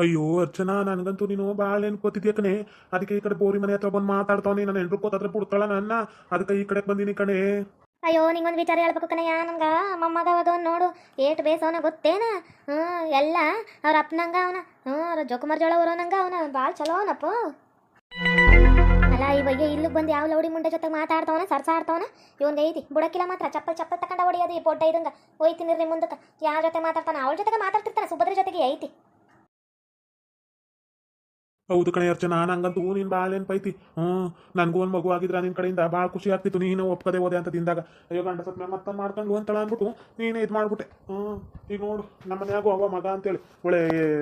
ಅಯ್ಯೋ ಅರ್ಚನಾ, ನನಗಂತೂ ನೀನು ಭಾಳ ನೆನ್ಕೋತಿದ್ಯ ಕಣೆ. ಅದಕ್ಕೆ ಈ ಕಡೆ ಬೋರಿ ಮನೆ ಹತ್ರ ಬಂದು ಮಾತಾಡ್ತಾವನಿ, ನನ್ನ ಹೆಂಡ್ರು ಕೋತಾದ್ರೆ ಬಿಡ್ತಾಳ ನನ್ನ. ಅದಕ್ಕೆ ಈ ಕಡೆ ಬಂದಿನಿ ಕಣೆ. ಅಯ್ಯೋ, ನಿಂಗೊಂದು ವಿಚಾರ ಹೇಳ್ಬೇಕು ಕಣಯ್ಯ ನಂಗ ಮೊಮ್ಮಗ ನೋಡು, ಏಟ್ ಬೇಸವನ ಗೊತ್ತೇನ? ಹ್ಞೂ ಎಲ್ಲ ಅವ್ರ ಅಪ್ಪನಂಗ ಅವನ ಹ್ಞೂ ಅವ್ರ ಜೋಕುಮಾರ್ ಜೋಳ ಬರೋನಂಗ ಅವನ ಭಾಳ ಚಲೋ ಅವನಪ್ಪ ಇವಾಗ ಇಲ್ಲಿಗೆ ಬಂದು ಯಾವ ಲೌಡಿ ಮುಂಡೆ ಜೊತೆ ಮಾತಾಡ್ತಾವನ, ಸರ್ಸಾಡ್ತಾವನ? ಇವನ್ ಐತಿ ಬುಡಕಿಲ್ಲ ಮಾತ್ರ, ಚಪ್ಪಲ್ ಚಪ್ಪಲ್ ತಕೊಂಡ ಹೊಡಿಯೋದು ಈ ಪೊಟ್ಟ ಇದಂಗ ಹೋಯ್ತೀನಿ ರೀ ಮುಂದಕ್ಕೆ. ಯಾರ ಜೊತೆ ಮಾತಾಡ್ತಾನ? ಅವಳ ಜೊತೆಗೆ ಮಾತಾಡ್ತಿರ್ತಾನೆ, ಸುಭದ್ರ ಜೊತೆಗೆ ಐತಿ. ಹೌದು ಕಣೆ ಅರ್ಚನ ನಂಗಂತೂ ನಿನ್ ಭಾಳ ಪೈತಿ? ಹ್ಞೂ ನನಗೂ ಒಂದು ಮಗು ಆಗಿದ್ರ ನಿನ್ನ ಕಡೆಯಿಂದ ಭಾಳ ಖುಷಿ ಆಗ್ತಿತ್ತು, ನೀನು ಒಪ್ಕದೆ ಹೋದೆ ಅಂತ ತಿಂದಾಗ. ಅಯ್ಯೋ ಗಂಡ ಸತ್ ಮೇಲೆ ಮತ್ತೆ ಮಾಡ್ಕೊಂಡು ಅಂತಳ ಅಂದ್ಬಿಟ್ಟು ನೀನೇ ಇದು ಮಾಡ್ಬಿಟ್ಟೆ. ಹ್ಞೂ ಈಗ ನೋಡು, ನಮ್ಮ ಮನ್ಯಾಗೂ ಅವ ಮಗ ಅಂತೇಳಿ. ಒಳ್ಳೆ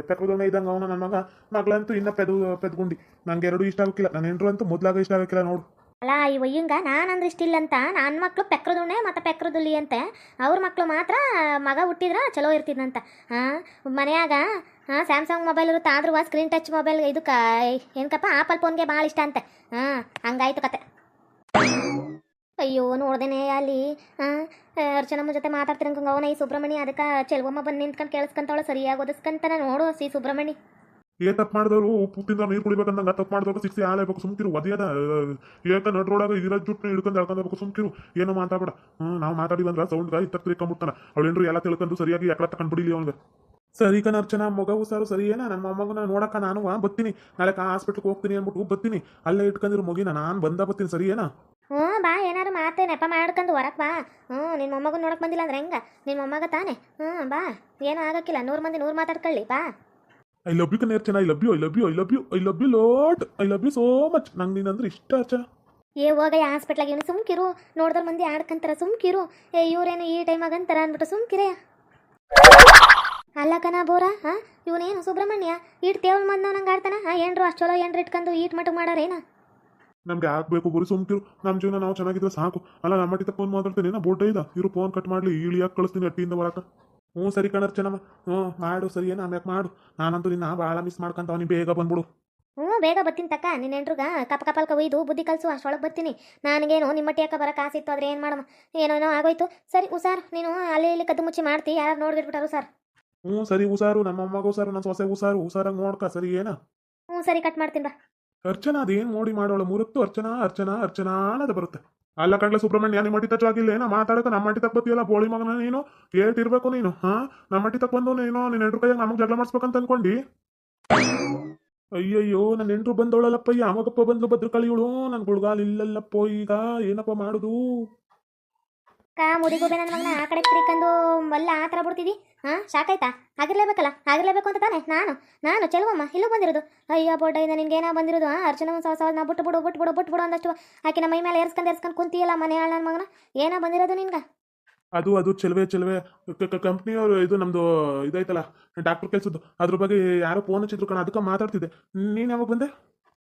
ಪೆಕ್ಕದೊಮ್ಮೆ ಇದ್ದಂಗೆ ಅವನು ನನ್ನ ಮಗ. ಮಗಳಂತೂ ಇನ್ನೂ ಪೆದು, ಪೆದ್ಗುಂಡಿ. ನಂಗೆ ಎರಡು ಇಷ್ಟ ಆಗಕ್ಕಿಲ್ಲ ನನ್ನ ಹೆಂಡ್ರು ಅಂತೂ ಮೊದ್ಲಾಗ ಇಷ್ಟ ಆಗಕ್ಕಿಲ್ಲ ನೋಡು. ಅಲ್ಲ, ಈ ವಯ್ಯಂಗ ನಾನಂದ್ರೆ ಇಷ್ಟಿಲ್ಲಂತ ನನ್ನ ಮಕ್ಕಳು ಪೆಕ್ರದುಣ್ಣೆ, ಮತ್ತು ಪೆಕ್ರದುಲಿ ಅಂತೆ. ಅವ್ರ ಮಕ್ಕಳು ಮಾತ್ರ ಮಗ ಹುಟ್ಟಿದ್ರೆ ಚಲೋ ಇರ್ತಿದ್ನಂತ. ಹಾಂ ಮನೆಯಾಗ ಹಾಂ ಸ್ಯಾಮ್ಸಂಗ್ ಮೊಬೈಲ್ ಇರುತ್ತೆ, ಆದ್ರೂ ಸ್ಕ್ರೀನ್ ಟಚ್ ಮೊಬೈಲ್ ಇದಕ್ಕೆ ಏನಕ್ಕಪ್ಪ ಆಪಲ್ ಫೋನ್ಗೆ ಭಾಳ ಇಷ್ಟ ಅಂತೆ. ಹಾಂ ಹಂಗಾಯ್ತು ಕತೆ. ಅಯ್ಯೋ, ನೋಡ್ದೇನೆ ಅಲ್ಲಿ ಹಾಂ ಅರ್ಚನಮ್ಮ ಜೊತೆ ಮಾತಾಡ್ತಿರಂಗ ಅವನ ಈ ಸುಬ್ರಹ್ಮಣ್ಯ, ಅದಕ್ಕೆ ಚೆಲ್ವಮ್ಮ ಬಂದು ನಿಂತ್ಕೊಂಡು ಕೇಳಿಸ್ಕೊಂತಾವಳ, ಸರಿಯಾಗಿ ಓದಿಸ್ಕೊಂತಾನೆ ನೋಡು ಸಿ ಸುಬ್ರಹ್ಮಣ್ಯ. ಏ, ತಪ್ಪು ಮಾಡಿದವರು ತಿಂದ ನೀರು ಕುಡಿಬೇಕಂದಂಗ ತಪ್ಪು ಮಾಡಿದವರು ಸಿಕ್ಸಿ ಆಲೇಬೇಕು ಸುಮ್ಕಿರು, ಒದಿಯದ ಏಕ ನಡ್ರೊಳಗ ಇದಿರ ಜುಟ್ಟು ಹಿಡ್ಕೊಂಡು ಹೇಳ್ಕೊಂಡ್ಬೇಕು ಸುಮ್ಕಿರು. ಏನು ಮಾತಾಡ ಹ್ಞೂ ನಾವು ಮಾತಾಡಿ ಬಂದ್ರ ಸೌಂಡ್ಗ ಇತ್ತ ತಿಳ್ಕೊಂಬಿಡ್ತಾನ ಅವಳೇನ್ರು ಎಲ್ಲ ತಿಳ್ಕೊಂಡು ಸರಿಯಾಗಿ ಯಾಕಲ ತಕೊಂಡ್ಬಿಡಿಲಿ ಅವ್ನಿಗೆ. ಸರಿ ಕಣ ಅರ್ಚನಾ, ಮಗ ಹುಷಾರು, ಸರಿ ಏನ? ನನ್ನ ಮೊಮ್ಮಗನ ನೋಡಕ್ಕ ನಾನು ಬತ್ತೀನಿ ನಾಳೆ ಹಾಸ್ಪಿಟ್ಲ್ಗೆ ಹೋಗ್ತೀನಿ ಅಂದ್ಬಿಟ್ಟು ಬತ್ತೀನಿ ಅಲ್ಲೇ ಇಟ್ಕೊಂಡಿರೋ ಮಗಿನ, ನಾನು ಬಂದ ಬತ್ತೀನಿ ಸರಿ ಏನ? ಹ್ಞೂ, ಬಾ ಏನಾರು ಮಾತು ನೆಪ ಮಾಡ್ಕೊಂಡು ಹೊರಕ್ ಬಾ. ಹ್ಞೂ ನಿನ್ನ ಮೊಮ್ಮಗನ ನೋಡಕ್ ಬಂದಿಲ್ಲ ಅಂದ್ರೆ ಹೆಂಗ? ನಿನ್ನ ಮೊಮ್ಮಗ ತಾನೆ? ಹ್ಞೂ, ಬಾ. ಏನೂ ಆಗಕ್ಕಿಲ್ಲ, ನೂರು ಮಂದಿ ನೂರು ಮಾತಾಡ್ಕೊಳ್ಳಿ, ಬಾ. ಐ ಲವ್ ಯು ಕಣ ಚೆನ್ನ I love you I love you I love you I love you lot I love you so much ನಂಗೆ ನೀನಂದ್ರೆ ಇಷ್ಟ ಅರ್ಚ. ಏ ಹೋಗ ಹಾಸ್ಪಿಟ್ಲಾಗ ಏನು ಸುಮ್ಕಿರು. ನೋಡಿದ್ರೆ ಮಂದಿ ಆಡ್ಕಂತಾರ ಸುಮ್ಕಿರು. ಏ ಇವ್ರೇನು ಈ ಟೈಮಾಗ ಅಂತಾರ ಅಂದ್ಬಿಟ್ಟು ಸುಮ್ಕಿರೆ. ಅಲ್ಲ ಕನ ಬೋರ ಹಾಂ ಇವನೇನು ಸುಬ್ರಹ್ಮಣ್ಯ? ಈಟ್ ತೇವಲ್ ಮಂದ ನಂಗೆ ಆಡ್ತಾನ? ಹಾಂ ಏನ್ರು ಅಷ್ಟು ಚಲೋ ಏನ್ರು ಇಟ್ಕೊಂಡು ಈಟ್ ಏನಾ? ಮಾಡಾರೇನ ನಮ್ಗೆ ಆಗ್ಬೇಕು ಗುರು ಸುಮ್ಕಿರು. ನಮ್ಮ ಜೀವನ ನಾವು ಚೆನ್ನಾಗಿದ್ರೆ ಸಾಕು. ಅಲ್ಲ ನಮ್ಮ ಮಟ್ಟಿ ಫೋನ್ ಮಾತಾಡ್ತೀನಿ ನಾ ಬೋಟ ಇದ ಇರು ಫೋನ್ ಕಟ್ ಮಾಡ್ಲಿ ಇಳಿಯಾಕೆ ಕಳಿಸ್ತೀನಿ ಅಟ್ಟಿಯಿಂದ ಬರಕ ಹ್ಞೂ ಸರಿ ಕಣರ್ಚನಮ್ಮ ಹ್ಞೂ ಮಾಡು ಸರಿ ಏನು ಆಮ್ಯಾಕೆ ಮಾಡು. ನಾನಂತೂ ನಿನ್ನ ಭಾಳ ಮಿಸ್ ಮಾಡ್ಕೊಂತ ನೀ ಬೇಗ ಬಂದ್ಬಿಡು. ಹ್ಞೂ ಬೇಗ ಬರ್ತೀನಿ ತಕ್ಕ. ನಿನ್ನ ಎಂಟ್ರಿಗ ಕಪ ಕಪಾಲ್ಕ ಒಯ್ದು ಬುದ್ಧಿ ಕಲಸು ಅಷ್ಟೊಳಗೆ ಬರ್ತೀನಿ. ನನಗೇನು ನಿಮ್ಮ ಮಟ್ಟಿಯಾಕ ಬರೋಕೆ ಆಸಿತ್ತು ಆದರೆ ಏನು ಮಾಡಮ್ಮ? ಏನೋ ಆಗೋಯ್ತು. ಸರಿ ಉಸಾರ್ ನೀನು ಅಲ್ಲಿ ಇಲ್ಲಿ ಕದ್ದು ಮುಚ್ಚಿ ಮಾಡ್ತಿ ಯಾರು ನೋಡ್ಬಿಟ್ಬಿಟ್ಟಾರು ಸರ್ ಹ್ಞೂ ಸರಿ ಹುಷಾರು ನಮ್ಮ ಅಮ್ಮಗ ಸರ್ ನನ್ನ ಸೊಸೆ ಹುಷಾರು ಹುಷಾರಾಗಿ ನೋಡ್ಕ ಸರಿ ಏನ? ಹ್ಞೂ ಸರಿ ಕಟ್ ಮಾಡ್ತೀನಿ ಬಾ. ಅರ್ಚನಾ ಅದೇನು ನೋಡಿ ಮಾಡೋಳು? ಮುರುತ್ತು ಅರ್ಚನಾ ಅರ್ಚನಾ ಅರ್ಚನಾ ಅನ್ನೋದು ಬರುತ್ತೆ. ಅಲ್ಲ ಕಡ್ಲೆ ಸುಬ್ರಹ್ಮಣ್ಯ ನಿಮ್ಮ ಮಟ್ಟಿ ತಚ್ಚಾಗಿಲ್ಲ ಏನೋ ಮಾತಾಡಕ ನಮ್ಮ ಮಟ್ಟಿ ತಕ್ಕ ಬತ್ತೀಯಲ್ಲ, ಬೋಳಿ ಮಗನ ನೀನು? ಏಟ್ ಇರ್ಬೇಕು ನೀನು, ಹಾ? ನಮ್ಮ ಮಟ್ಟಿ ತಕ್ಕ ಬಂದು ನೀನು ನಿನ್ನ ಎಂಟ್ರು ಕೈಯಾಗ ನಮಗೆ ಜಗಳ ಮಾಡಿಸ್ಬೇಕಂತ ಅನ್ಕೊಂಡಿ? ಅಯ್ಯಯ್ಯೋ, ನನ್ನ ಎಂಟ್ರು ಬಂದವಳಲ್ಲಪ್ಪ ಯಾವಾಗಪ್ಪ ಬಂದ್ಲು ಇವಳು ನನ್ನ ಗುಳ್ಗಾಲ್ ಇಲ್ಲಲ್ಲಪ್ಪ, ಈಗ ಏನಪ್ಪ ಮಾಡುದು? ಕಾ ಮುಡಿಗೋಬೆ ನನ್ನ ಮಗನ ಆ ಕಡೆ ತಿರ್ಕೊಂಡು ಮಲ್ಲ ಆ ಥರ ಬಿಡ್ತಿದ್ದಿ ಹಾಂ ಸಾಕಾಯ್ತಾ ಆಗಿರ್ಲೇಬೇಕಲ್ಲ? ಆಗಿರ್ಲೇಬೇಕು ಅಂತ ತಾನೆ ನಾನು. ನಾನು, ಚೆಲುವಮ್ಮ, ಇಲ್ಲೂ ಬಂದಿರೋದು. ಅಯ್ಯೋ ಬೋಡ ಇದು ಏನೋ ಬಂದಿರೋದು ಹಾಂ ಅರ್ಚನ ಒಂದು ಸಲ ನಾ ಬಿಟ್ಟು ಬಿಡು ಬಿಟ್ಟು ಬಿಡು ಬಿಟ್ಟು ಬಿಡು ಅಂದಷ್ಟು ಆಕೆ ನಮ್ಮ ಮೈ ಮೇಲೆ ಏರ್ಸ್ಕೊಂಡು ಏರ್ಸ್ಕೊಂಡು ಕುಂತಿಯಲ್ಲ ಮನೆ ಹಾಳು ನನ್ನ ಮಗನ? ಏನೋ ಬಂದಿರೋದು ನಿನ್ಗೆ? ಅದು ಅದು, ಚೆಲುವೆ ಚೆಲುವೆ. ಕಂಪ್ನಿಯವರು ಇದು ನಮ್ದು ಇದೈತಲ್ಲ ಡಾಕ್ಟರ್ ಕೆಲಸದ್ದು. ಅದ್ರ ಬಗ್ಗೆ ಯಾರೋ ಫೋನ್ ಹಚ್ಚಿದ್ರು ಕಣ, ಅದಕ್ಕೆ ಮಾತಾಡ್ತಿದ್ದೆ. ನೀನು ಯಾವಾಗ ಬಂದೆ?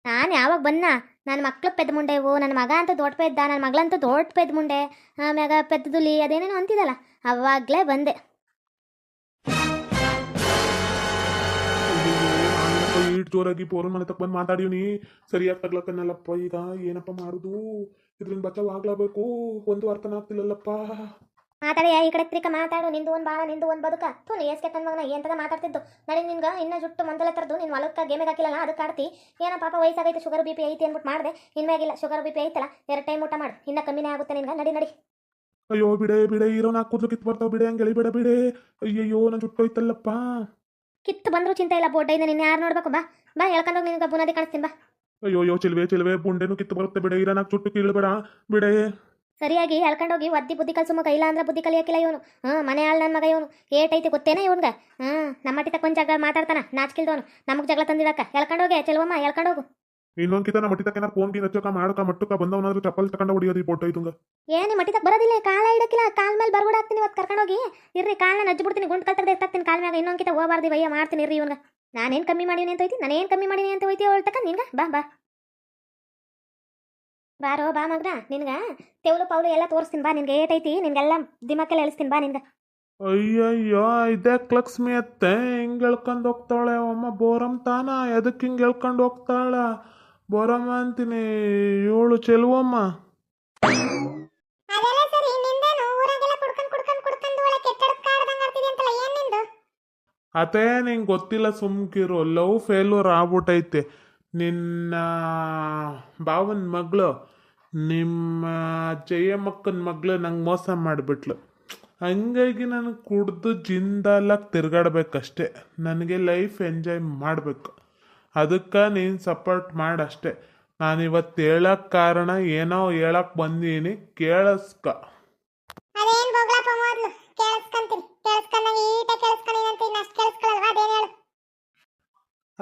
ನಾನು ಯಾವಾಗ ಬನ್ನ ನನ್ನ ಮಕ್ಳು ಪೆದ್ದ ಮುಂಡೆ ಇವು ನನ್ನ ಮಗ ಅಂತ ದೊಡ್ಡ ಪೆದ್ದ ನನ್ನ ಮಗಳಂತೂ ದೊಡ್ಡ ಪೆದ್ದ ಮುಂಡೆ ಆಮ್ಯಾಗ ಪೆದ್ದದುಲಿ ಅದೇನೇನೋ ಅಂತಿದಲ್ಲ, ಅವಾಗಲೇ ಬಂದೆ. ಜೋರಾಗಿ ಪೋರನ್ ಮನೆ ತಕ್ಕ ಬಂದು ಮಾತಾಡೀನಿ ಸರಿಯಾಗಿ ತಗ್ಲಕ್ಕನ್ನಲ್ಲಪ್ಪ ಈಗ ಏನಪ್ಪ ಮಾಡುದು? ಇದ್ರಿಂದ ಬಚಾವ್ ಆಗ್ಲಬೇಕು ಒಂದು ಅರ್ಥನ ಆಗ್ತಿಲ್ಲಲ್ಲಪ್ಪ. ಮಾತಾಡಿ ಈ ಕಡೆ ತ್ರಿಕ ಮಾತಾಡು ನಿಂದು ಒಂದು ಬಾಳ ನಿಂದು ಒಂದು ಬದುಕ. ಥೂ ನೀ ಎಸ್ಕೆ ತನ್ನ ಮಗನ ಎಂತದ ಮಾತಾಡ್ತಿದ್ದು? ನಡಿ ನಿನ್ಗೆ ಇನ್ನ ಜುಟ್ಟು ಮಂದಲ ತರದು ನಿನ್ನ ಹೊಲಕ್ಕೆ ಗೇಮಿಗೆ ಹಾಕಿಲ್ಲಲ್ಲ ಅದಕ್ಕೆ ಆಡ್ತಿ. ಏನೋ ಪಾಪ ವಯಸ್ಸಾಗೈತೆ ಶುಗರ್ ಬಿ ಪಿ ಐತಿ ಅಂದ್ಬಿಟ್ಟು ಮಾಡಿದೆ. ಇನ್ಮ್ಯಾಗಿಲ್ಲ ಶುಗರ್ ಬಿ ಪಿ ಐತಲ್ಲ ಎರಡು ಟೈಮ್ ಊಟ ಮಾಡು. ಇನ್ನ ಕಮ್ಮಿನೇ ಆಗುತ್ತೆ ನಿನ್ಗೆ. ನಡಿ ನಡಿ. ಅಯ್ಯೋ ಬಿಡೆ ಬಿಡೆ ಇರೋ ನಾಲ್ಕು ಕೂದಲು ಕಿತ್ತು ಬರ್ತಾವ ಬಿಡೆ ಹಂಗೆ ಬಿಡ ಬಿಡೆ. ಅಯ್ಯಯ್ಯೋ ನಾನು ಜುಟ್ಟೋಯ್ತಲ್ಲಪ್ಪ ಕಿತ್ತು ಬಂದರೂ ಚಿಂತೆ ಇಲ್ಲ ಬೋಡ್ಡ ನಿನ್ನ ಯಾರು ನೋಡ್ಬೇಕು? ಬಾ ಬಾ ಹೇಳ್ಕೊಂಡೋಗಿ ನಿನ್ಗೆ ಬುನಾದಿ ಕಾಣಿಸ್ತೀನಿ ಬಾ. ಅಯ್ಯೋ ಅಯ್ಯೋ ಚಿಲ್ವೆ ಚಿಲ್ವೆ ಬುಂಡೆನು ಕಿತ್ತು ಬರುತ್ತೆ ಬಿಡೆ ಇರೋ ನಾಲ್ಕು ಜುಟ್ಟು ಕೀಳ್ಬೇಡ ಬಿಡೆ. ಸರಿಯಾಗಿ ಹೇಳ್ಕೊಂಡೋಗಿ ಒದ್ದಿ ಬುದ್ಧಿ ಕಲ್ಸು ಮಗ ಇಲ್ಲ ಅಂದ್ರೆ ಬುದ್ಧಿ ಕಲಿಯಕ್ಕಿಲ್ಲ ಇವನು. ಹ್ಞೂ ಮನೆ ಆಳ್ ನನ್ನ ಮಗ ಇವನು. ಏಟೈತಿ ಗೊತ್ತೇನ ಇವನ್ಗ? ಹ್ಮ್ ನಮ್ಮ ಮಟ್ಟಿ ತಕ್ಕ ಒಂದು ಜಗಳ ಮಾತಾಡ್ತಾನ ನಾಚ್ಕಿಲ್ದವನು. ನಮಗೆ ಜಗಳ ತಂದಿಡಕ್ಕ ಹೇಳ್ಕೊಂಡೋಗಿ ಚೆಲುವಮ್ಮ ಹೇಳ್ಕೊಂಡೋಗು. ಇನ್ನೊಂದ್ ಕಿತ ನಮ್ಮ ಮಟ್ಟಿ ತಕ್ಕ ಫೋನ್ ಗಿನ್ ಹಚ್ಚಕ ಮಾಡಕ ಮಟ್ಟಕ ಬಂದವನಾದ್ರೂ ಚಪ್ಪಲ್ ತಕೊಂಡು ಹೊಡಿಯೋದು ಈ ಫೋಟೋ ಏನಿ ಮಟ್ಟಿ ತಕ್ಕ ಬರೋದಿಲ್ಲ ಕಾಲ ಇಡಕ್ಕಿಲ್ಲ ಕಾಲ್ ಮೇಲೆ ಬರ್ಬಿಡ ಹಾಕ್ತೀನಿ ಇವತ್ತು ಕರ್ಕೊಂಡೋಗಿ. ಇರ್ರಿ ಕಾಲ್ನ ನಜ್ಜಿ ಬಿಡ್ತೀನಿ ಗುಂಡ್ ಕಲ್ ತೆಗ್ದು ಎತ್ತಾಕ್ತೀನಿ ಕಾಲ್ ಮ್ಯಾಗ ಇನ್ನೊಂದ್ ಕಿತ ಹೋಗ್ಬಾರ್ದು ವಯ್ಯ ಮಾಡ್ತೀನಿ ಇರ್ರಿ ಇವನ್ಗ. ನಾನೇನ್ ಕಮ್ಮಿ ಮಾಡೀನಿ ಅಂತ ಹೋಯ್ತಿ ನಾನೇನು ಕಮ್ಮಿ ಮಾಡೀನಿ ಅಂತ ಹೋಯ್ತಿ ಹೇಳ್ತಕ್ಕ ತಕ್ಕ ನಿನ್ಗ? ಬಾ ಬಾ. ಬಾರೋ ಬಾ ಮಗ್ನ ನಿನ್ಗ ತೆವಲು ಪೌಲು ಎಲ್ಲ ತೋರಿಸ್ತೀನಿ ಬಾ ನಿನ್ಗೆ ಏಟೈತಿ ನಿನ್ಗೆಲ್ಲ ದಿಮಕ್ಕೆಲ್ಲ ಎಳಿಸ್ತೀನಿ ಬಾ ನಿನ್ಗೆ. ಅಯ್ಯಯ್ಯೋ ಇದೇ ಲಕ್ಷ್ಮಿ ಅತ್ತೆ ಹಿಂಗ್ ಹೇಳ್ಕೊಂಡು ಹೋಗ್ತಾಳೆ ಅಮ್ಮ ಬೋರಮ್ ತಾನ ಎದಕ್ಕೆ ಹಿಂಗೆ ಹೇಳ್ಕೊಂಡು ಹೋಗ್ತಾಳ? ಬೋರಮ್ಮ ಅಂತೀನಿ ಏಳು ಚೆಲುವಮ್ಮ. ಅದೇ ನಿಂಗೆ ಗೊತ್ತಿಲ್ಲ ಸುಮ್ಕಿರು ಲವ್ ಫೇಲ್ಯೂರ್ ಆಗ್ಬಿಟ್ಟೈತೆ ನಿನ್ನ ಬಾವನ ಮಗಳು ನಿಮ್ಮ ಜಯಮ್ಮಕ್ಕನ ಮಗಳು ನಂಗೆ ಮೋಸ ಮಾಡಿಬಿಟ್ಲು. ಹಂಗಾಗಿ ನಾನು ಕುಡ್ದು ಜಿಂದಾಲಾಗಿ ತಿರ್ಗಾಡ್ಬೇಕಷ್ಟೆ. ನನಗೆ ಲೈಫ್ ಎಂಜಾಯ್ ಮಾಡಬೇಕು. ಅದಕ್ಕೆ ನೀನು ಸಪೋರ್ಟ್ ಮಾಡಷ್ಟೆ. ನಾನು ಇವತ್ತು ಹೇಳೋಕ್ಕೆ ಕಾರಣ ಏನೋ ಹೇಳಕ್ಕೆ ಬಂದೀನಿ, ಕೇಳಿಸ್ಕ ಅದೇನ್ ಬೊಗ್ಲಪ್ಪ ಮೊದ್ಲು ಕೇಳಿಸ್ಕೊಂತೀನಿ ಕೇಳಿಸ್ಕೊಂಡಂಗ ಈಟ ಕೇಳಿಸ್ಕೊಂಡಿನಂತ ಇನ್ನು ಅಷ್ಟು ಕೇಳಿಸ್ಕೊಳ್ಳಲ್ವಾ ಅದೇನ್ ಹೇಳು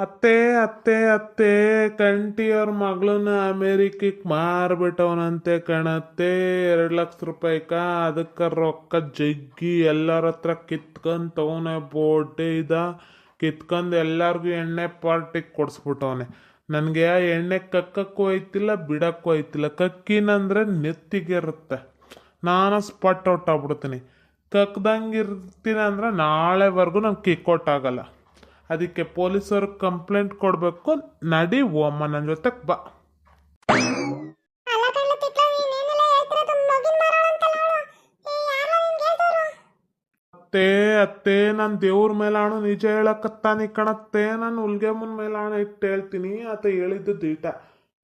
ಅತ್ತೆ ಅತ್ತೆ ಅತ್ತೆ, ಕಂಟಿಯವ್ರ ಮಗಳನ್ನ ಅಮೇರಿಕಕ್ಕೆ ಮಾರ್ಬಿಟ್ಟವನಂತೆ ಕಣತ್ತೆ. ಎರಡು ಲಕ್ಷ ರೂಪಾಯಿಕ ಅದಕ್ಕೆ ರೊಕ್ಕ ಜಗ್ಗಿ ಎಲ್ಲರ ಹತ್ರ ಕಿತ್ಕೊಂತವನೆ ಬೋಟೆ ಇದ. ಕಿತ್ಕೊಂಡು ಎಲ್ಲರಿಗೂ ಎಣ್ಣೆ ಪಾರ್ಟಿಗೆ ಕೊಡಿಸ್ಬಿಟ್ಟವನೆ. ನನಗೆ ಆ ಎಣ್ಣೆ ಕಕ್ಕಕ್ಕೂ ಐತಿಲ್ಲ, ಬಿಡಕ್ಕೂ ಐತಿಲ್ಲ. ಕಕ್ಕಿನಂದ್ರೆ ನೆತ್ತಿಗಿರುತ್ತೆ. ನಾನು ಸ್ಪಾಟ್ ಔಟ್ ಆಗ್ಬಿಡ್ತೀನಿ. ಕಕ್ದಂಗೆ ಇರ್ತೀನಿ ಅಂದ್ರೆ ನಾಳೆವರೆಗೂ ನಂಗೆ ಕಿಕ್ಔಟ್ ಆಗಲ್ಲ. ಅದಕ್ಕೆ ಪೊಲೀಸರು ಕಂಪ್ಲೇಂಟ್ ಕೊಡಬೇಕು. ನಡಿ ಓಮ್ಮ ನನ್ನ ಜೊತೆಗೆ ಬಾ. ಅತ್ತೆ ಅತ್ತೆ ನಾನು ದೇವ್ರ ಮೇಲಾಣು ನಿಜ ಹೇಳಕತ್ತಾನಿ ಕಣತ್ತೆ. ನಾನು ಉಲ್ಗೆಮ್ಮನ ಮೇಲಾಣ ಇಟ್ಟು ಹೇಳ್ತೀನಿ. ಆತ ಹೇಳಿದ್ದು ದೀಟ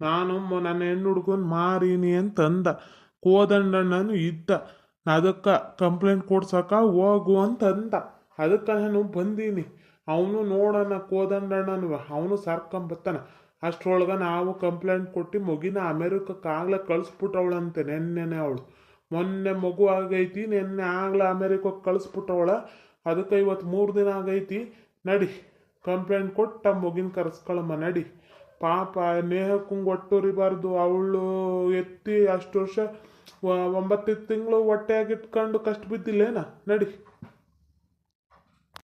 ನಾನು ನನ್ನ ಹೆಣ್ಣು ಹುಡ್ಗನ್ ಮಾರೀನಿ ಅಂತ ಅಂದ ಕೋದಂಡಣ್ಣನು ಇದ್ದ. ಅದಕ್ಕೆ ಕಂಪ್ಲೇಂಟ್ ಕೊಡ್ಸಕ ಹೋಗು ಅಂತ ಅಂದ ಅದಕ್ಕೆ ನಾನು ಬಂದೀನಿ. ಅವನು ನೋಡೋಣ ಕೋದಂಡಣ್ಣನು ಅವನು ಸಾರ್ಕೊಂಬತ್ತಾನ. ಅಷ್ಟ್ರೊಳಗೆ ನಾವು ಕಂಪ್ಲೇಂಟ್ ಕೊಟ್ಟು ಮಗಿನ ಅಮೇರಿಕಕ್ಕೆ ಆಗ್ಲೇ ಕಳಿಸ್ಬಿಟ್ಟವಳಂತೆ ನೆನ್ನೆನೆ ಅವಳು. ಮೊನ್ನೆ ಮಗು ಆಗೈತಿ, ನೆನ್ನೆ ಆಗ್ಲೇ ಅಮೇರಿಕಕ್ಕೆ ಕಳಿಸ್ಬಿಟ್ಟವಳ. ಅದಕ್ಕೆ ಇವತ್ತು ಮೂರು ದಿನ ಆಗೈತಿ. ನಡಿ ಕಂಪ್ಲೇಂಟ್ ಕೊಟ್ಟು ಮಗಿನ ಕರೆಸ್ಕೊಳಮ್ಮ, ನಡಿ. ಪಾಪ ನೇಹಕ್ಕಂಗೆ ಒಟ್ಟುರಿಬಾರ್ದು ಅವಳು ಎತ್ತಿ ಅಷ್ಟು ವರ್ಷ ಒಂಬತ್ತು ತಿಂಗಳು ಹೊಟ್ಟೆಯಾಗಿಟ್ಕೊಂಡು ಕಷ್ಟ ಬಿದ್ದಿಲ್ಲೇನ? ನಡಿ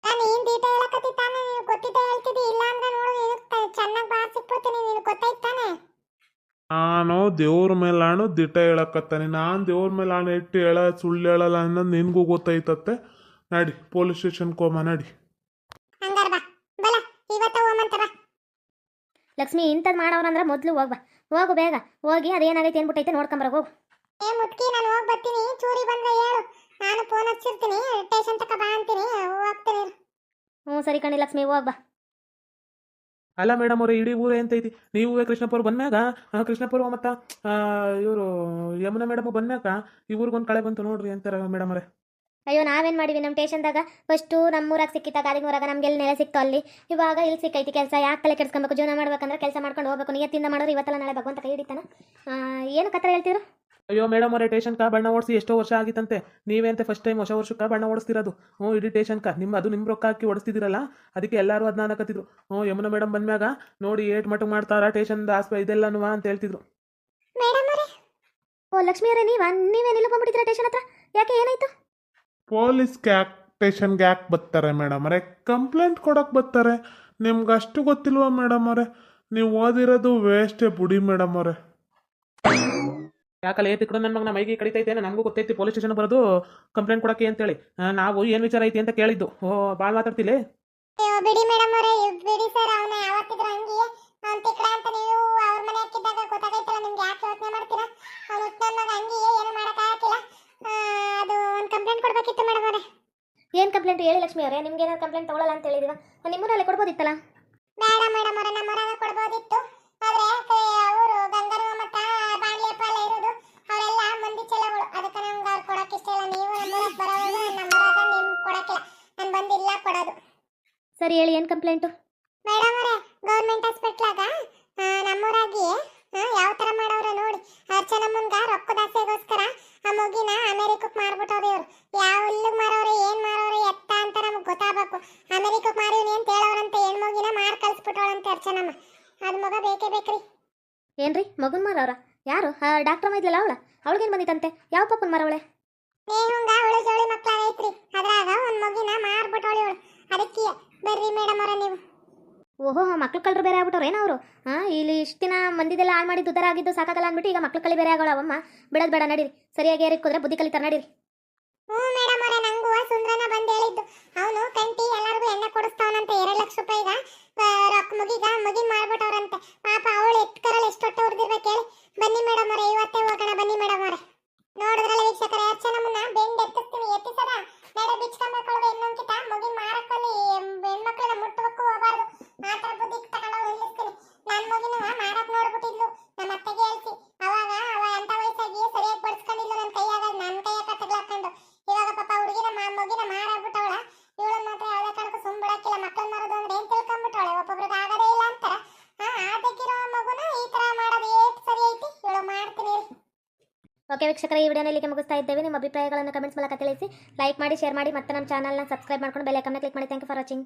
ನಾನು ಏನ್ ದೀಟ ಹೇಳಕತ್ತಿತ್ತಾನೆ ನೀನು ಗೊತ್ತಿದ್ದ ಹೇಳ್ತಿದ್ದಿ ಇಲ್ಲ ಅಂದ್ರೆ ನೋಡು ನೀನು ಚೆನ್ನಾಗಿ ಬಾರ್ ಸಿಕ್ಬಿಡ್ತೀನಿ ನೀನು ಗೊತ್ತಾಯ್ತಾನೆ ನಾನು ದೇವ್ರ ಮೇಲಾಣು ದಿಟ ಹೇಳಕತ್ತಾನೆ. ನಾನು ದೇವ್ರ ಮೇಲೆ ಆಣೆ ಇಟ್ಟು ಹೇಳ ಸುಳ್ಳು ಹೇಳಲ್ಲ ಅನ್ನೋದು ನಿನಗೂ ಗೊತ್ತೈತತ್ತೆ. ನಡಿ ಪೊಲೀಸ್ ಸ್ಟೇಷನ್ ಕೋಮ ನಡಿ. ಹಂಗಾರ ಬಾ ಬಲ ಇವತ್ತ ಹೋಮಂತ ಬಾ. ಲಕ್ಷ್ಮಿ ಇಂಥದ್ದು ಮಾಡೋರಂದ್ರೆ ಮೊದಲು ಹೋಗ್ಬಾ ಹೋಗು ಬೇಗ ಹೋಗಿ ಅದೇನಾಗೈತೆ ಏನ್ಬಿಟ್ಟೈತೆ ನೋಡ್ಕೊಂಬರ ಹೋಗು ಏ ಮುಟ್ಕಿ ನಾನು ಹೋಗಿ ಬರ್ತೀನಿ. ಚೂರಿ ಬಂದ್ರೆ ಹೇಳು. ನಾನು ಫೋನ್ ಹಚ್ಚಿರ್ತೀನಿ. ಸ್ಟೇಷನ್ ತಕ ಬಾ ಅಂತೀನಿ. ಹೋಗ್ತೀನಿ. ಹ್ಞೂ ಸರಿ ಕಣಿ ಲಕ್ಷ್ಮಿ ಹೋಗ್ಬಾ ಅಲ್ಲ ಮೇಡಮ್ ಅವ್ರೆ ಇಡೀ ಅಂತ ಎಂತೈತಿ ನೀವು ಕೃಷ್ಣಪ್ಪವ್ರು ಬಂದ್ಮ್ಯಾಗ? ಆ, ಮತ್ತ ಇವರು ಯಮುನಾ ಮೇಡಮ್ ಬಂದಾಗ ಈ ಊರಿಗೊಂದು ಕಳೆ ಬಂತು ನೋಡ್ರಿ ಅಂತಾರೆ ಮೇಡಮ್ ಅವರೇ. ಅಯ್ಯೋ ನಾವೇನು ಮಾಡಿವಿ ನಮ್ಮ ಸ್ಟೇಷನ್ದಾಗ? ಫಸ್ಟು ನಮ್ಮೂರಾಗ ಸಿಕ್ಕಿತ್ತ ಗಾದಿಗೂರಾಗ ನಮ್ಗೆ ಎಲ್ಲಿ ನೆಲೆ ಸಿಕ್ತು ಅಲ್ಲಿ. ಇವಾಗ ಇಲ್ಲಿ ಸಿಕ್ಕೈತಿ ಕೆಲಸ ಯಾಕೆ ತಲೆ ಕೆಡ್ಸ್ಕೊಬೇಕು? ಜೀವನ ಮಾಡ್ಬೇಕಂದ್ರೆ ಕೆಲಸ ಮಾಡ್ಕೊಂಡು ಹೋಗ್ಬೇಕು. ನಿಯತ್ತಿಂದ ಮಾಡೋರು ಇವತ್ತಲ್ಲ ನಾಳೆ ಭಗವಂತ ಕೈ ಹಿಡಿತಾನ. ಏನು ಕತ್ರ ಹೇಳ್ತಿದ್ರು? ಅಯ್ಯೋ ಮೇಡಮ್ ಅವರೇ ಟೇಷನ್ ಕಾ ಬಣ್ಣ ಓಡಿಸಿ ಎಷ್ಟೋ ವರ್ಷ ಆಗಿತ್ತಂತೆ. ನೀವೇ ಅಂತ ಫಸ್ಟ್ ಟೈಮ್ ಹೊಸ ವರ್ಷಕ್ಕೆ ಬಣ್ಣ ಓಡಿಸ್ತಿರೋದು? ಹ್ಞೂ ಇಡೀ ಕಾ. ನಿಮ್ಮ ಅದು ನಿಮ್ಮ ರೊಕ್ಕ ಹಾಕಿ ಓಡಿಸ್ತಿದ್ದೀರಲ್ಲ? ಅದಕ್ಕೆ ಎಲ್ಲರೂ ಅದನ್ನ ಅನ್ನಕತ್ತಿದ್ರು ಹ್ಞೂ ಯಮುನಾ ಮೇಡಮ್ ಬಂದ್ಮ್ಯಾಗ ನೋಡಿ ಏಟ್ ಮಟ್ಟ ಮಾಡ್ತಾರ ಟೇಷನ್ದ ಆಸ್ಪ ಇದೆಲ್ಲನುವ ಅಂತ ಹೇಳ್ತಿದ್ರು ಓ ಲಕ್ಷ್ಮಿ ಅವರೇ ನೀವ? ನೀವೇನಿಲ್ಲ ಬಂದ್ಬಿಟ್ಟಿದ್ದೀರಾ ಟೇಷನ್ ಹತ್ರ? ಯಾಕೆ ಏನಾಯ್ತು? ಪೊಲೀಸ್ ಕ್ಯಾಕ್ ಟೇಷನ್ಗೆ ಯಾಕೆ ಬರ್ತಾರೆ ಮೇಡಮ್ ಅವರೇ. ಕಂಪ್ಲೇಂಟ್ ಕೊಡಕ್ಕೆ ಬರ್ತಾರೆ. ನಿಮ್ಗೆ ಅಷ್ಟು ಗೊತ್ತಿಲ್ವಾ ಮೇಡಮ್ ಅವರೇ? ನೀವು ಓದಿರೋದು ವೇಸ್ಟೇ ಬುಡಿ ಮೇಡಮ್ ಅವರೇ. ಯಾಕಲ್ಲ ಏತಿ ನನ್ನ ನಮ್ಮ ಮೈಗೆ ಕಡಿತೈತೆ ನನಗೂ ಗೊತ್ತೈತಿ ಪೊಲೀಸ್ ಸ್ಟೇಷನ್ ಬರೋದು ಕಂಪ್ಲೇಂಟ್ ಕೊಡಕ್ಕೆ ಅಂತೇಳಿ. ನಾವು ಏನು ವಿಚಾರ ಐತಿ ಅಂತ ಕೇಳಿದ್ದು. ಓ ಭಾಳ ಮಾತಾಡ್ತಿಲ್ಲ ಅಯ್ಯೋ ಬಿಡಿ ಮೇಡಮ್ ಅವರೇ ಬಿಡಿ ಸರ್ ಅವನ ಯಾವತ್ತಿದ್ರು ಹಂಗೆ. ಅವ್ನ ತಿಕ್ಕಡ ಅಂತ ನೀವು ಅವ್ರ ಮನೆ ಹಾಕಿದ್ದಾಗ ಗೊತ್ತಾಗೈತಲ್ಲ ನಿಮ್ಗೆ ಯಾಕೆ ಯೋಚನೆ ಮಾಡ್ತೀರಾ? ಅವ್ನು ನನ್ನ ಮಗ ಹಂಗೆ ಏನು ಮಾಡೋಕ್ಕಾಗಕ್ಕಿಲ್ಲ ಅದು ಒಂದು ಕಂಪ್ಲೇಂಟ್ ಕೊಡ್ಬೇಕಿತ್ತು ಮೇಡಮ್ ಅವರೇ. ಏನು ಕಂಪ್ಲೇಂಟ್ ಹೇಳಿ ಲಕ್ಷ್ಮಿ ಅವರೇ? ನಿಮ್ಗೆ ಏನಾದ್ರು ಕಂಪ್ಲೇಂಟ್ ತಗೊಳ್ಳಲ್ಲ ಅಂತ ಹೇಳಿದಿವ ನಿಮ್ಮೂರಲ್ಲೇ ಕೊಡ್ಬೋದಿತ್ತಲ್ಲ? ಸರಿ ಹೇಳಿ ಏನು ಕಂಪ್ಲೇಂಟು ಮೇಡಮ್ ಅವರೇ ಗೌರ್ಮೆಂಟ್ ಹಾಸ್ಪಿಟ್ಲಾಗ ನಮ್ಮೂರಾಗಿ ಯಾವ ತರ ಮಾಡವ್ರೆ ನೋಡಿ ಅರ್ಚನಮ್ಮನ್ಗ ರೊಕ್ಕದ ಆಸೆಗೋಸ್ಕರ ಆ ಮಗಿನ ಅಮೆರಿಕಕ್ಕೆ ಮಾರ್ಬಿಟ್ಟವ್ರಿ ಇವ್ರು. ಯಾವ ಇಲ್ಲಿಗೆ ಮಾರೋರು ಏನು ಮಾರೋರು ಎತ್ತ ಅಂತ ನಮ್ಗೆ ಗೊತ್ತಾಗಬೇಕು. ಅಮೆರಿಕಕ್ಕೆ ಮಾರಿವ್ನಿ ಅಂತ ಹೇಳವ್ರಂತೆ ಹೆಣ್ಮಗಿನ ಮಾರ್ ಕಳಿಸ್ಬಿಟ್ಟವಳಂತೆ ಅರ್ಚನಮ್ಮ. ಅದು ಮಗ ಬೇಕೇ ಬೇಕ್ರಿ. ಏನ್ರಿ ಮಗುನ್ ಮಾರವ್ರ ಯಾರು? ಡಾಕ್ಟರ್ ಇದ್ಲಲ್ಲ ಅವಳ? ಅವಳಿಗೇನು ಬಂದಿತ್ತಂತೆ? ಯಾವ ಪಪ್ಪನ್ ಮಾರವಳೆ? ನೇಹುಂಗ ಅವಳು ಜೋಳಿ ಮಕ್ಕಳಾಗೈತ್ರಿ ಅದ್ರಾಗ ಒಂದು ಮಗಿನ ಮಾರ್ಬಿಟ್ಟವಳಿ ಅವಳು ಅದಕ್ಕೆ ಬರ್ರಿ ಮೇಡಮ್ ಅವರ ನೀವು. ಓಹೋ ಮಕ್ಳು ಕಳ್ಳರು ಬೇರೆ ಆಗ್ಬಿಟ್ಟವ್ರು. ಏನೋ ಅವರು? ಹಾಂ ಇಲ್ಲಿ ಇಷ್ಟು ದಿನ ಮಂದಿದೆಲ್ಲ ಹಾಳು ಮಾಡಿ ಉದ್ದಾರ ಆಗಿದ್ದು ಸಾಕಾಗಲ್ಲ ಅಂದ್ಬಿಟ್ಟು ಈಗ ಮಕ್ಳು ಕಳಿ ಬೇರೆ ಆಗೋಳ ಅವಮ್ಮ. ಬಿಡೋದು ಬೇಡ ನಡೀರಿ. ಸರಿಯಾಗಿ ಏರಿಕ್ಕೋದ್ರೆ ಬುದ್ಧಿ ಕಲಿತಾರೆ ನಡೀರಿ. ಹ್ಞೂ ಮೇಡಮ್ ಅವರೇ ನಂಗೂ ಸುಂದ್ರನ ಬಂದು ಹೇಳಿದ್ದು. ಅವನು ಕಂಟಿ ಎಲ್ಲರಿಗೂ ಎಣ್ಣೆ ಕೊಡಿಸ್ತಾವನಂತೆ ಎರಡು ಲಕ್ಷ ರೂಪಾಯಿಗ ಆ, ರೊಕ್ಕ ಮುಗಿಗ ಮುಗಿನ್ ಮಾಡ್ಬಿಟ್ಟವ್ರಂತೆ. ಪಾಪ ಅವಳು ಎತ್ಕರಲ್ಲಿ ಎಷ್ಟು ಹೊಟ್ಟೆ ಹೊಡೆದಿರ್ಬೇಕು ಹೇಳಿ. ಬನ್ನಿ ಮೇಡಮ್ ಅವರೇ ಇವತ್ತೇ ಹೋಗೋಣ ಬನ್ನಿ ಮೇಡಮ್ ಇವಳು ಮಾತ್ರ ಯಾವುದೇ ಕಾರಣಕ್ಕೂ ಸುಮ್ ಬಿಡಕ್ಕಿಲ್ಲ ಮಕ್ಕಳನ್ನ ಮಾರೋದು ಅಂದ್ರೆ ಏನ್ ತಿಳ್ಕೊಂಡ್ಬಿಟ್ಟಾಳೆ ಒಬ್ಬೊಬ್ರಿಗೆ ಆಗದೇ ಇಲ್ಲ ಅಂತಾರ. ಹಾ ಆದಕ್ಕಿರೋ ಮಗುನ ಈ ತರ ಮಾಡೋದು ಏಟ್ ಸರಿ ಐತಿ? ಇವಳು ಮಾಡ್ತೀನಿ ಓಕೆ ವೀಕ್ಷಕರ, ಈ ವಿಡಿಯೋನಲ್ಲಿ ಇಲ್ಲಿಗೆ ಮುಗಿಸ್ತಾ ಇದ್ದೇವೆ. ನಿಮ್ಮ ಅಭಿಪ್ರಾಯಗಳನ್ನು ಕಮೆಂಟ್ಸ್ ಮೂಲಕ ತಿಳಿಸಿ ಲೈಕ್ ಮಾಡಿ ಶೇರ್ ಮಾಡಿ, ಮತ್ತೆ ನಮ್ಮ ಚಾನಲ್ನ ಸಬ್ಸ್ಕ್ರೈಬ್ ಮಾಡ್ಕೊಂಡು ಬೆಲ್ ಐಕನ್ನ ಕ್ಲಿಕ್ ಮಾಡಿ. Thank you for watching